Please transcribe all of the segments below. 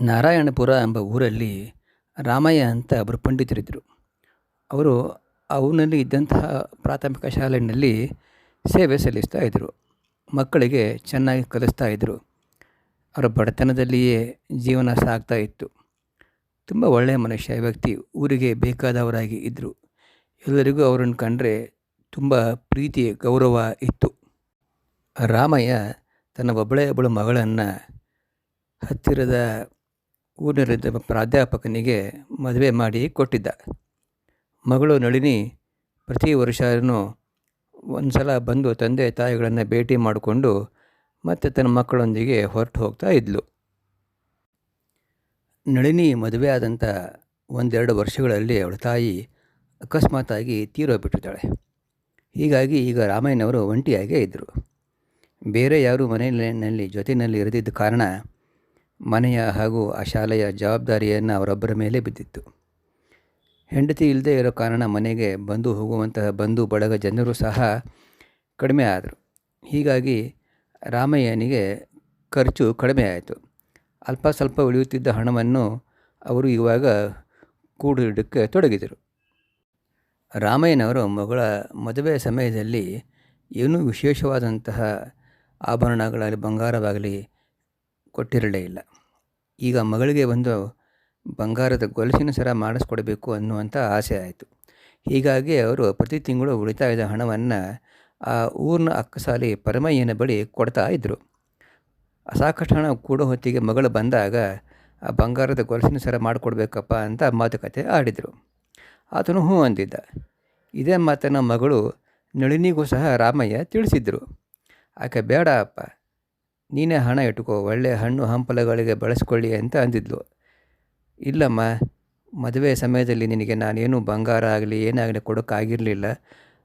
ನಾರಾಯಣಪುರ ಎಂಬ ಊರಲ್ಲಿ ರಾಮಯ್ಯ ಅಂತ ಒಬ್ಬರು ಪಂಡಿತರಿದ್ದರು. ಅವರು ಅವನಲ್ಲಿ ಇದ್ದಂತಹ ಪ್ರಾಥಮಿಕ ಶಾಲೆಯಲ್ಲಿ ಸೇವೆ ಸಲ್ಲಿಸ್ತಾ ಇದ್ದರು. ಮಕ್ಕಳಿಗೆ ಚೆನ್ನಾಗಿ ಕಲಿಸ್ತಾ ಇದ್ದರು. ಅವರ ಬಡತನದಲ್ಲಿಯೇ ಜೀವನ ಸಾಗ್ತಾ ಇತ್ತು. ತುಂಬ ಒಳ್ಳೆಯ ಮನುಷ್ಯ ವ್ಯಕ್ತಿ, ಊರಿಗೆ ಬೇಕಾದವರಾಗಿ ಇದ್ದರು. ಎಲ್ಲರಿಗೂ ಅವರನ್ನು ಕಂಡರೆ ತುಂಬ ಪ್ರೀತಿ, ಗೌರವ ಇತ್ತು. ರಾಮಯ್ಯ ತನ್ನ ಒಬ್ಬಳೇ ಒಬ್ಬಳು ಮಗಳನ್ನು ಹತ್ತಿರದ ಊರಿನಲ್ಲಿದ್ದ ಪ್ರಾಧ್ಯಾಪಕನಿಗೆ ಮದುವೆ ಮಾಡಿ ಕೊಟ್ಟಿದ್ದ ಮಗಳು ನಳಿನಿ ಪ್ರತಿ ವರ್ಷವೂ ಒಂದು ಸಲ ಬಂದು ತಂದೆ ತಾಯಿಗಳನ್ನು ಭೇಟಿ ಮಾಡಿಕೊಂಡು ಮತ್ತೆ ತನ್ನ ಮಕ್ಕಳೊಂದಿಗೆ ಹೊರಟು ಹೋಗ್ತಾ ಇದ್ಲು. ನಳಿನಿ ಮದುವೆ ಆದಂಥ ಒಂದೆರಡು ವರ್ಷಗಳಲ್ಲಿ ಅವಳ ತಾಯಿ ಅಕಸ್ಮಾತಾಗಿ ತೀರೋಗ್ಬಿಟ್ಟಿದ್ದಾಳೆ ಹೀಗಾಗಿ ಈಗ ರಾಮಯ್ಯನವರು ಒಂಟಿಯಾಗೇ ಇದ್ದರು ಬೇರೆ ಯಾರೂ ಮನೆಯಲ್ಲಿ ಜೊತೆಯಲ್ಲಿ ಇರದಿದ್ದ ಕಾರಣ ಮನೆಯ ಹಾಗೂ ಆ ಶಾಲೆಯ ಜವಾಬ್ದಾರಿಯನ್ನು ಅವರೊಬ್ಬರ ಮೇಲೆ ಬಿದ್ದಿತ್ತು. ಹೆಂಡತಿ ಇಲ್ಲದೇ ಇರೋ ಕಾರಣ ಮನೆಗೆ ಬಂದು ಹೋಗುವಂತಹ ಬಂಧು ಬಳಗ ಜನರು ಸಹ ಕಡಿಮೆ ಆದರು. ಹೀಗಾಗಿ ರಾಮಯ್ಯನಿಗೆ ಖರ್ಚು ಕಡಿಮೆ ಆಯಿತು. ಅಲ್ಪ ಸ್ವಲ್ಪ ಉಳಿಯುತ್ತಿದ್ದ ಹಣವನ್ನು ಅವರು ಇವಾಗ ಕೂಡಿಡಕ್ಕೆ ತೊಡಗಿದರು. ರಾಮಯ್ಯನವರು ಮಗಳ ಮದುವೆ ಸಮಯದಲ್ಲಿ ಏನೂ ವಿಶೇಷವಾದಂತಹ ಆಭರಣಗಳಾಗಲಿ, ಬಂಗಾರವಾಗಲಿ ಕೊಟ್ಟಿರಲೇ ಇಲ್ಲ. ಈಗ ಮಗಳಿಗೆ ಒಂದು ಬಂಗಾರದ ಗೊಲಸಿನ ಸರ ಮಾಡಿಸ್ಕೊಡ್ಬೇಕು ಅನ್ನುವಂಥ ಆಸೆ ಆಯಿತು. ಹೀಗಾಗಿ ಅವರು ಪ್ರತಿ ತಿಂಗಳು ಉಳಿತಾಯದ ಹಣವನ್ನು ಆ ಊರಿನ ಅಕ್ಕಸಾಲಿ ಪರಮಯ್ಯನ ಬಳಿ ಕೊಡ್ತಾ ಇದ್ದರು ಸಾಕಷ್ಟು ಹಣ ಕೂಡೋ ಹೊತ್ತಿಗೆ ಮಗಳು ಬಂದಾಗ, ಆ ಬಂಗಾರದ ಗೊಲಸಿನ ಸರ ಮಾಡಿಕೊಡ್ಬೇಕಪ್ಪ ಅಂತ ಮಾತುಕತೆ ಆಡಿದರು. ಆತನು ಹ್ಞೂ ಅಂದಿದ್ದ. ಇದೇ ಮಾತನ್ನು ಮಗಳು ನಳಿನಿಗೂ ಸಹ ರಾಮಯ್ಯ ತಿಳಿಸಿದ್ದರು ಆಕೆ ಬೇಡ ಅಪ್ಪ ನೀನೇ ಹಣ ಇಟ್ಕೋ ಒಳ್ಳೆಯ ಹಣ್ಣು ಹಂಪಲಗಳಿಗೆ ಬಳಸ್ಕೊಳ್ಳಿ ಅಂತ ಅಂದಿದ್ಲು. ಇಲ್ಲಮ್ಮ, ಮದುವೆ ಸಮಯದಲ್ಲಿ ನಿನಗೆ ನಾನೇನು ಬಂಗಾರ ಆಗಲಿ, ಏನಾಗಲಿ ಕೊಡೋಕ್ಕಾಗಿರಲಿಲ್ಲ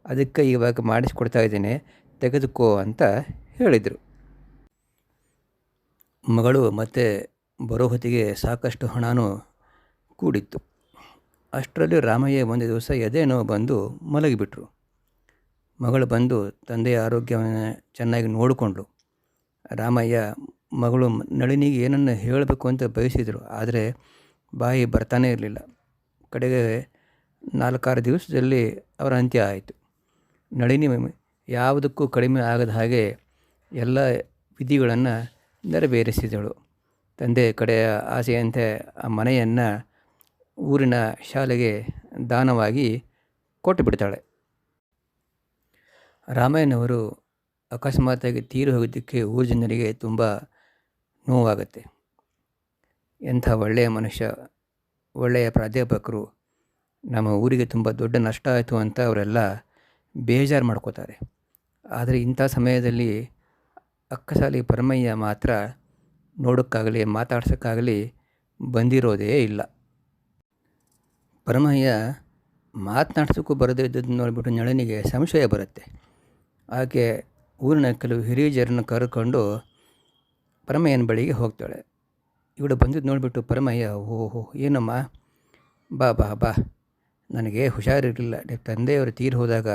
ಅದಕ್ಕೆ ಇವಾಗ ಮಾಡಿಸ್ಕೊಡ್ತಾ ಇದ್ದೀನಿ, ತೆಗೆದುಕೋ ಅಂತ ಹೇಳಿದರು. ಮಗಳು ಮತ್ತೆ ಬರೋ ಹೊತ್ತಿಗೆ ಸಾಕಷ್ಟು ಹಣನೂ ಕೂಡಿತ್ತು. ಅಷ್ಟರಲ್ಲಿ ರಾಮಯ್ಯ ಒಂದು ದಿವಸ ಎದೆ ನೋವು ಬಂದು ಮಲಗಿಬಿಟ್ರು. ಮಗಳು ಬಂದು ತಂದೆಯ ಆರೋಗ್ಯವನ್ನು ಚೆನ್ನಾಗಿ ನೋಡಿಕೊಂಡ್ಳು. ರಾಮಯ್ಯ ಮಗಳು ನಳಿನಿಗೆ ಏನನ್ನು ಹೇಳಬೇಕು ಅಂತ ಬಯಸಿದರು, ಆದರೆ ಬಾಯಿ ಬರ್ತಾನೇ ಇರಲಿಲ್ಲ. ಕಡೆಗೆ ನಾಲ್ಕಾರು ದಿವಸದಲ್ಲಿ ಅವರ ಅಂತ್ಯ ಆಯಿತು. ನಳಿನಿ ಯಾವುದಕ್ಕೂ ಕಡಿಮೆ ಆಗದ ಹಾಗೆ ಎಲ್ಲ ವಿಧಿಗಳನ್ನು ನೆರವೇರಿಸಿದಳು. ತಂದೆ ಕಡೆಯ ಆಸೆಯಂತೆ ಆ ಮನೆಯನ್ನು ಊರಿನ ಶಾಲೆಗೆ ದಾನವಾಗಿ ಕೊಟ್ಟುಬಿಡ್ತಾಳೆ. ರಾಮಯ್ಯನವರು ಅಕಸ್ಮಾತಾಗಿ ತೀರಿ ಹೋಗಿದ್ದಕ್ಕೆ ಊರ ಜನರಿಗೆ ತುಂಬ ನೋವಾಗುತ್ತೆ. ಎಂಥ ಒಳ್ಳೆಯ ಮನುಷ್ಯ, ಒಳ್ಳೆಯ ಪ್ರಾಧ್ಯಾಪಕರು ನಮ್ಮ ಊರಿಗೆ ತುಂಬ ದೊಡ್ಡ ನಷ್ಟ ಆಯಿತು ಅಂತ ಅವರೆಲ್ಲ ಬೇಜಾರು ಮಾಡ್ಕೋತಾರೆ. ಆದರೆ ಇಂಥ ಸಮಯದಲ್ಲಿ ಅಕ್ಕಸಾಲಿ ಪರಮಯ್ಯ ಮಾತ್ರ ನೋಡೋಕ್ಕಾಗಲಿ, ಮಾತಾಡ್ಸೋಕ್ಕಾಗಲಿ ಬಂದಿರೋದೇ ಇಲ್ಲ. ಪರಮಯ್ಯ ಮಾತನಾಡ್ಸೋಕ್ಕೂ ಬರದೇ ಇದ್ದದ್ದು ನೋಡಿಬಿಟ್ಟು ನಳನಿಗೆ ಸಂಶಯ ಬರುತ್ತೆ. ಆಕೆ ಊರಿನ ಕೆಲವು ಹಿರಿಯ ಜನರನ್ನು ಕರ್ಕೊಂಡು ಪರಮಯ್ಯನ ಬಳಿಗೆ ಹೋಗ್ತಾಳೆ. ಇವಳು ಬಂದಿದ್ದು ನೋಡಿಬಿಟ್ಟು ಪರಮಯ್ಯ, ಓಹೋ ಏನಮ್ಮ? ಬಾ ಬಾ ಬಾ. ನನಗೆ ಹುಷಾರಿರಲಿಲ್ಲ. ತಂದೆಯವರು ತೀರಿ ಹೋದಾಗ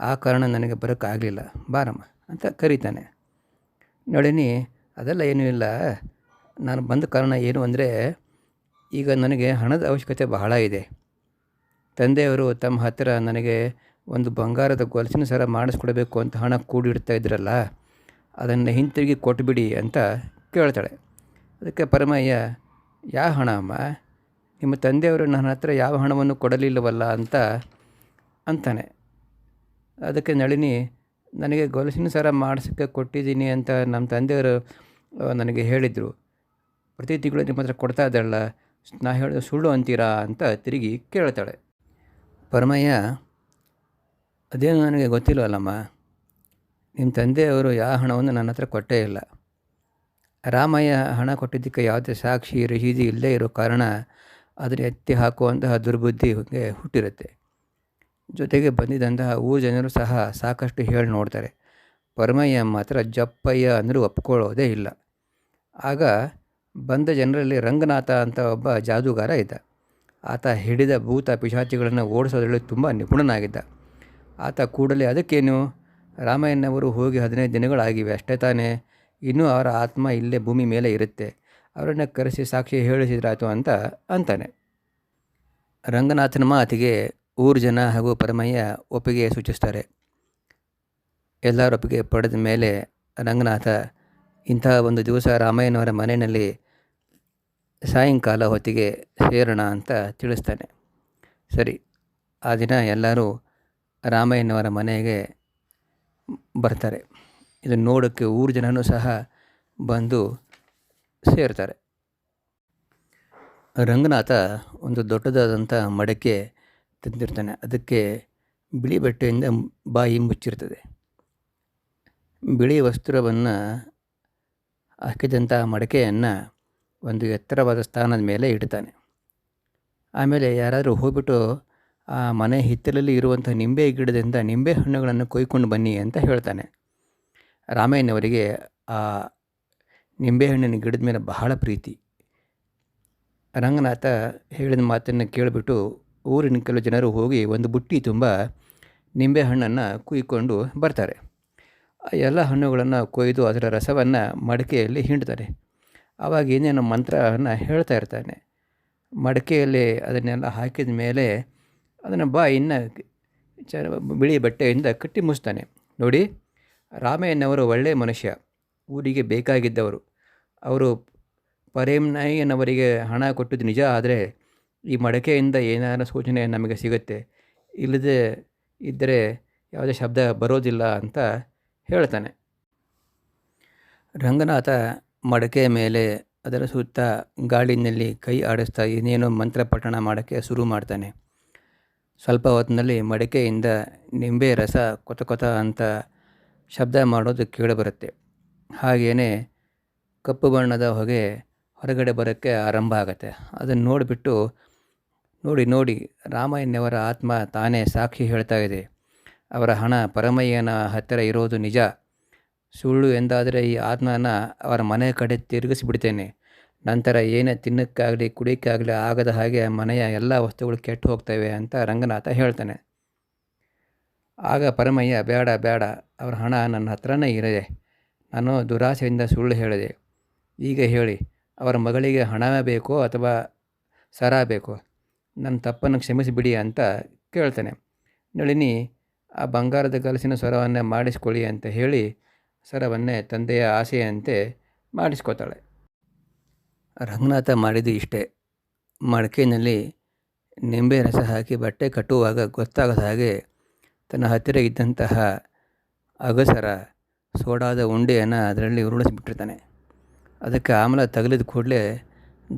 ಆ ಕಾರಣ ನನಗೆ ಬರೋಕ್ಕಾಗಲಿಲ್ಲ ಬಾರಮ್ಮ, ಅಂತ ಕರೀತಾನೆ. ನಳಿನಿ ಅದೆಲ್ಲ ಏನೂ ಇಲ್ಲ. ನಾನು ಬಂದ ಕಾರಣ ಏನು ಅಂದರೆ, ಈಗ ನನಗೆ ಹಣದ ಅವಶ್ಯಕತೆ ಬಹಳ ಇದೆ. ತಂದೆಯವರು ತಮ್ಮ ಹತ್ತಿರ ನನಗೆ ಒಂದು ಬಂಗಾರದ ಗೊಲಸಿನ ಸರ ಮಾಡಿಸ್ಕೊಡ್ಬೇಕು ಅಂತ ಹಣ ಕೂಡಿಡ್ತಾ ಇದ್ರಲ್ಲ, ಅದನ್ನು ಹಿಂತಿರುಗಿ ಕೊಟ್ಬಿಡಿ ಅಂತ ಕೇಳ್ತಾಳೆ. ಅದಕ್ಕೆ ಪರಮಯ್ಯ ಯಾವ ಹಣ ಅಮ್ಮ? ನಿಮ್ಮ ತಂದೆಯವರು ನನ್ನ ಹತ್ರ ಯಾವ ಹಣವನ್ನು ಕೊಡಲಿಲ್ಲವಲ್ಲ ಅಂತ ಅಂತಾನೆ. ಅದಕ್ಕೆ ನಳಿನಿ, ನನಗೆ ಗೊಲಸಿನ ಸರ ಮಾಡಿಸೋಕ್ಕೆ ಕೊಟ್ಟಿದ್ದೀನಿ ಅಂತ ನಮ್ಮ ತಂದೆಯವರು ನನಗೆ ಹೇಳಿದರು. ಪ್ರತಿ ತಿಂಗಳು ನಿಮ್ಮ ಹತ್ರ ಕೊಡ್ತಾ ಇದ್ದಲ್ಲ ನಾ ಹೇಳಿದ ಸುಳ್ಳು ಅಂತೀರಾ ಅಂತ ತಿರುಗಿ ಕೇಳ್ತಾಳೆ. ಪರಮಯ್ಯ ಅದೇನು ನನಗೆ ಗೊತ್ತಿಲ್ಲವಲ್ಲಮ್ಮ ನಿಮ್ಮ ತಂದೆಯವರು ಯಾವ ಹಣವನ್ನು ನನ್ನ ಹತ್ರ ಕೊಟ್ಟೇ ಇಲ್ಲ. ರಾಮಯ್ಯ ಹಣ ಕೊಟ್ಟಿದ್ದಕ್ಕೆ ಯಾವುದೇ ಸಾಕ್ಷಿ ರಶೀದಿ ಇಲ್ಲದೇ ಇರೋ ಕಾರಣ ಅದನ್ನು ಎತ್ತಿ ಹಾಕುವಂತಹ ದುರ್ಬುದ್ಧಿ ಹುಟ್ಟಿರುತ್ತೆ. ಜೊತೆಗೆ ಬಂದಿದ್ದಂತಹ ಊ ಜನರು ಸಹ ಸಾಕಷ್ಟು ಹೇಳಿ ನೋಡ್ತಾರೆ. ಪರಮಯ್ಯ ಮಾತ್ರ ಜಪ್ಪಯ್ಯ ಅಂದರೂ ಒಪ್ಕೊಳ್ಳೋದೇ ಇಲ್ಲ. ಆಗ ಬಂದ ಜನರಲ್ಲಿ ರಂಗನಾಥ ಅಂತ ಒಬ್ಬ ಜಾದೂಗಾರ ಇದ್ದ. ಆತ ಹಿಡಿದ ಭೂತ ಪಿಶಾಚಿಗಳನ್ನು ಓಡಿಸೋದ್ರಲ್ಲಿ ತುಂಬ ನಿಪುಣನಾಗಿದ್ದ. ಆತ ಕೂಡಲೇ ಅದಕ್ಕೇನು? ರಾಮಯ್ಯನವರು ಹೋಗಿ ಹದಿನೈದು ದಿನಗಳಾಗಿವೆ, ಅಷ್ಟೇ ತಾನೇ. ಇನ್ನೂ ಅವರ ಆತ್ಮ ಇಲ್ಲೇ ಭೂಮಿ ಮೇಲೆ ಇರುತ್ತೆ. ಅವರನ್ನು ಕರೆಸಿ ಸಾಕ್ಷಿ ಹೇಳಿಸಿದ್ರಾಯ್ತು ಅಂತ ಅಂತಾನೆ. ರಂಗನಾಥನ ಮಾತಿಗೆ ಊರು ಜನ ಹಾಗೂ ಪರಮಯ್ಯ ಒಪ್ಪಿಗೆ ಸೂಚಿಸ್ತಾರೆ. ಎಲ್ಲರ ಒಪ್ಪಿಗೆ ಪಡೆದ ಮೇಲೆ ರಂಗನಾಥ ಇಂತಹ ಒಂದು ದಿವಸ ರಾಮಯ್ಯನವರ ಮನೆಯಲ್ಲಿ ಸಾಯಂಕಾಲ ಹೊತ್ತಿಗೆ ಸೇರೋಣ ಅಂತ ತಿಳಿಸ್ತಾನೆ. ಸರಿ, ಆ ದಿನ ಎಲ್ಲರೂ ರಾಮಯ್ಯನವರ ಮನೆಗೆ ಬರ್ತಾರೆ. ಇದನ್ನು ನೋಡೋಕ್ಕೆ ಊರು ಜನನೂ ಸಹ ಬಂದು ಸೇರ್ತಾರೆ. ರಂಗನಾಥ ಒಂದು ದೊಡ್ಡದಾದಂಥ ಮಡಕೆ ತಂದಿರ್ತಾನೆ. ಅದಕ್ಕೆ ಬಿಳಿ ಬಟ್ಟೆಯಿಂದ ಬಾಯಿ ಮುಚ್ಚಿರ್ತದೆ. ಬಿಳಿ ವಸ್ತ್ರವನ್ನು ಹಾಕಿದಂಥ ಮಡಕೆಯನ್ನು ಒಂದು ಎತ್ತರವಾದ ಸ್ಥಾನದ ಮೇಲೆ ಇಡ್ತಾನೆ. ಆಮೇಲೆ ಯಾರಾದರೂ ಹೋಗ್ಬಿಟ್ಟು ಆ ಮನೆ ಹಿತ್ತಲಲ್ಲಿ ಇರುವಂಥ ನಿಂಬೆ ಗಿಡದಿಂದ ನಿಂಬೆ ಹಣ್ಣುಗಳನ್ನು ಕೊಯ್ಕೊಂಡು ಬನ್ನಿ ಅಂತ ಹೇಳ್ತಾನೆ. ರಾಮಯ್ಯನವರಿಗೆ ಆ ನಿಂಬೆ ಹಣ್ಣಿನ ಗಿಡದ ಮೇಲೆ ಬಹಳ ಪ್ರೀತಿ. ರಂಗನಾಥ ಹೇಳಿದ ಮಾತನ್ನು ಕೇಳಿಬಿಟ್ಟು ಊರಿನ ಕೆಲವು ಜನರು ಹೋಗಿ ಒಂದು ಬುಟ್ಟಿ ತುಂಬ ನಿಂಬೆಹಣ್ಣನ್ನು ಕುಯ್ಕೊಂಡು ಬರ್ತಾರೆ. ಎಲ್ಲ ಹಣ್ಣುಗಳನ್ನು ಕೊಯ್ದು ಅದರ ರಸವನ್ನು ಮಡಿಕೆಯಲ್ಲಿ ಹಿಂಡ್ತಾರೆ. ಆವಾಗ ಏನೇನೋ ಮಂತ್ರವನ್ನು ಹೇಳ್ತಾ ಇರ್ತಾನೆ. ಮಡಿಕೆಯಲ್ಲಿ ಅದನ್ನೆಲ್ಲ ಹಾಕಿದ ಮೇಲೆ ಅದನ್ನು ಬಾಯಿಯನ್ನು ಚ, ಬಿಳಿ ಬಟ್ಟೆಯಿಂದ ಕಟ್ಟಿ ಮುಚ್ತಾನೆ. ನೋಡಿ ರಾಮಯ್ಯನವರು ಒಳ್ಳೆಯ ಮನುಷ್ಯ, ಊರಿಗೆ ಬೇಕಾಗಿದ್ದವರು. ಅವರು ಪರೇಮ್ನಾಯನವರಿಗೆ ಹಣ ಕೊಟ್ಟಿದ್ದು ನಿಜ, ಆದರೆ ಈ ಮಡಕೆಯಿಂದ ಏನಾರ ಸೂಚನೆ ನಮಗೆ ಸಿಗುತ್ತೆ, ಇಲ್ಲದೆ ಇದ್ದರೆ ಯಾವುದೇ ಶಬ್ದ ಬರೋದಿಲ್ಲ ಅಂತ ಹೇಳ್ತಾನೆ. ರಂಗನಾಥ ಮಡಕೆ ಮೇಲೆ ಅದರ ಸುತ್ತ ಗಾಳಿನಲ್ಲಿ ಕೈ ಆಡಿಸ್ತಾ ಏನೇನೋ ಮಂತ್ರ ಪಠಣ ಮಾಡೋಕ್ಕೆ ಶುರು ಮಾಡ್ತಾನೆ. ಸ್ವಲ್ಪ ಹೊತ್ತಿನಲ್ಲಿ ಮಡಿಕೆಯಿಂದ ನಿಂಬೆ ರಸ ಕೊತ ಕೊತ ಅಂತ ಶಬ್ದ ಮಾಡೋದು ಕೇಳಿಬರುತ್ತೆ ಹಾಗೆಯೇ ಕಪ್ಪು ಬಣ್ಣದ ಹೊಗೆ ಹೊರಗಡೆ ಬರೋಕ್ಕೆ ಆರಂಭ ಆಗುತ್ತೆ. ಅದನ್ನು ನೋಡಿಬಿಟ್ಟು ನೋಡಿ ನೋಡಿ ರಾಮಾಯಣವರ ಆತ್ಮ ತಾನೇ ಸಾಕ್ಷಿ ಹೇಳ್ತಾ ಇದೆ. ಅವರ ಹಣ ಪರಮಯ್ಯನ ಹತ್ತಿರ ಇರೋದು ನಿಜ. ಸುಳ್ಳು ಎಂದಾದರೆ ಈ ಆತ್ಮನ ಅವರ ಮನೆ ಕಡೆ ತಿರುಗಿಸಿಬಿಡ್ತೇನೆ. ನಂತರ ಏನೇ ತಿನ್ನಕ್ಕಾಗಲಿ, ಕುಡಿಯೋಕ್ಕಾಗಲಿ ಆಗದ ಹಾಗೆ ಮನೆಯ ಎಲ್ಲ ವಸ್ತುಗಳು ಕೆಟ್ಟು ಹೋಗ್ತವೆ ಅಂತ ರಂಗನಾಥ ಹೇಳ್ತಾನೆ. ಆಗ ಪರಮಯ್ಯ, ಬೇಡ ಬೇಡ, ಅವರ ಹಣ ನನ್ನ ಹತ್ರನೇ ಇರದೆ ನಾನು ದುರಾಸೆಯಿಂದ ಸುಳ್ಳು ಹೇಳಿದೆ. ಈಗ ಹೇಳಿ, ಅವರ ಮಗಳಿಗೆ ಹಣವೇ ಬೇಕೋ ಅಥವಾ ಸರ ಬೇಕೋ? ನನ್ನ ತಪ್ಪನ್ನು ಕ್ಷಮಿಸಿಬಿಡಿ ಅಂತ ಕೇಳ್ತಾನೆ. ನಳಿನಿ, ಆ ಬಂಗಾರದ ಕಲಸಿನ ಸ್ವರವನ್ನೇ ಮಾಡಿಸ್ಕೊಳ್ಳಿ ಅಂತ ಹೇಳಿ ಸರವನ್ನೇ ತಂದೆಯ ಆಸೆಯಂತೆ ಮಾಡಿಸ್ಕೋತಾಳೆ. ರಂಗನಾಥ ಮಾಡಿದ್ದು ಇಷ್ಟೇ. ಮಡಕೆಯಲ್ಲಿ ನಿಂಬೆ ರಸ ಹಾಕಿ ಬಟ್ಟೆ ಕಟ್ಟುವಾಗ ಗೊತ್ತಾಗದ ಹಾಗೆ ತನ್ನ ಹತ್ತಿರ ಇದ್ದಂತಹ ಅಗಸರ ಸೋಡಾದ ಉಂಡೆಯನ್ನು ಅದರಲ್ಲಿ ಉರುಳಿಸಿಬಿಟ್ಟಿರ್ತಾನೆ ಅದಕ್ಕೆ ಆಮ್ಲ ತಗಲಿದ ಕೂಡಲೇ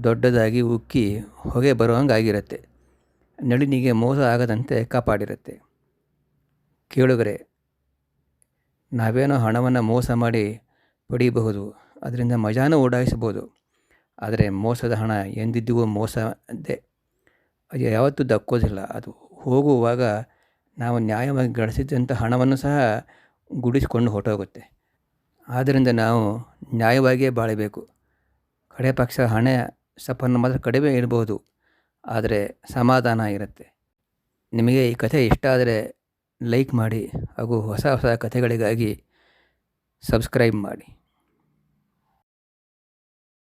ದೊಡ್ಡದಾಗಿ ಉಕ್ಕಿ ಹೊಗೆ ಬರುವಂಗಾಗಿರುತ್ತೆ. ನಳಿನಿಗೆ ಮೋಸ ಆಗದಂತೆ ಕಾಪಾಡಿರುತ್ತೆ. ಕೇಳುಗರೆ, ನಾವೇನೋ ಹಣವನ್ನು ಮೋಸ ಮಾಡಿ ಪಡೆಯಬಹುದು ಅದರಿಂದ ಮಜಾನೂ ಓಡಾಯಿಸ್ಬೋದು ಆದರೆ ಮೋಸದ ಹಣ ಎಂದಿದ್ದಿಗೂ ಮೋಸದೇ ಅದು ಯಾವತ್ತೂ ದಕ್ಕೋದಿಲ್ಲ. ಅದು ಹೋಗುವಾಗ ನಾವು ನ್ಯಾಯವಾಗಿ ಗಳಿಸಿದಂಥ ಹಣವನ್ನು ಸಹ ಗುಡಿಸಿಕೊಂಡು ಹೊರಟೋಗುತ್ತೆ. ಆದ್ದರಿಂದ ನಾವು ನ್ಯಾಯವಾಗಿಯೇ ಬಾಳಬೇಕು. ಕಡೆ ಪಕ್ಷ ಹಣ ಸಪನ್ನು ಮಾತ್ರ ಕಡಿಮೆ ಇರಬಹುದು, ಆದರೆ ಸಮಾಧಾನ ಇರುತ್ತೆ. ನಿಮಗೆ ಈ ಕಥೆ ಇಷ್ಟ ಆದರೆ ಲೈಕ್ ಮಾಡಿ ಹಾಗೂ ಹೊಸ ಹೊಸ ಕಥೆಗಳಿಗಾಗಿ ಸಬ್ಸ್ಕ್ರೈಬ್ ಮಾಡಿ.